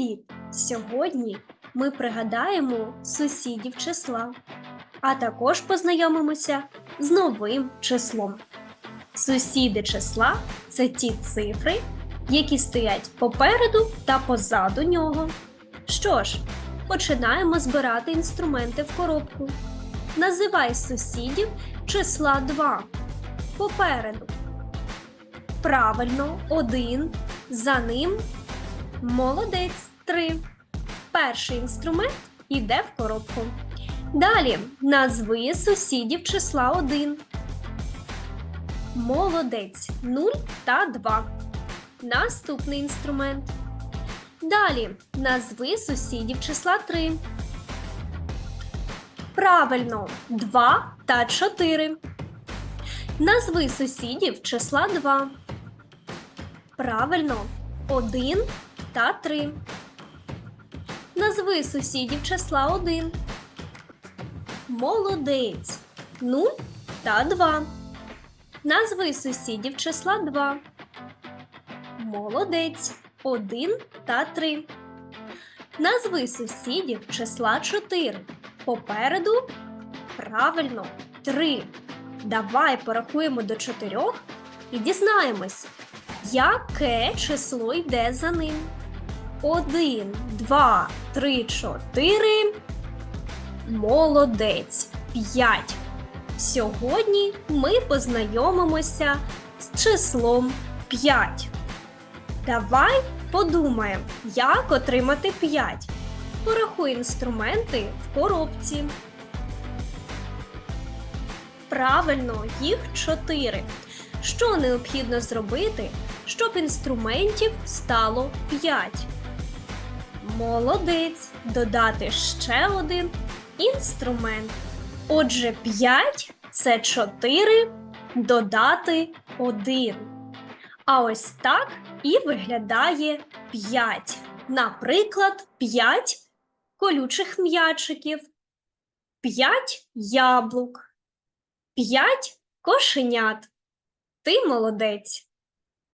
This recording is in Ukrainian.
Привіт! Сьогодні ми пригадаємо сусідів числа, а також познайомимося з новим числом. Сусіди числа це ті цифри, які стоять попереду та позаду нього. Що ж, починаємо збирати інструменти в коробку. Називай сусідів числа 2. Попереду. Правильно, один. За ним Молодець 3. Перший інструмент йде в коробку. Далі назви сусідів числа 1. Молодець 0 та 2. Наступний інструмент. Далі назви сусідів числа 3. Правильно 2 та 4. Назви сусідів числа 2. Правильно 1 та 3. Назви сусідів числа 1. Молодець 0 та 2. Назви сусідів числа 2. Молодець 1 та 3. Назви сусідів числа 4. Попереду правильно 3. Давай порахуємо до 4 і дізнаємось, яке число йде за ним. 1, 2, 3, 4. Молодець. 5. Сьогодні ми познайомимося з числом 5. Давай подумаємо, як отримати 5. Порахуй інструменти в коробці. Правильно, їх 4. Що необхідно зробити, щоб інструментів стало 5? Молодець. Додати ще один інструмент. Отже, 5 це 4 додати 1. А ось так і виглядає 5. Наприклад, 5 колючих м'ячиків, 5 яблук, 5 кошенят. Ти молодець.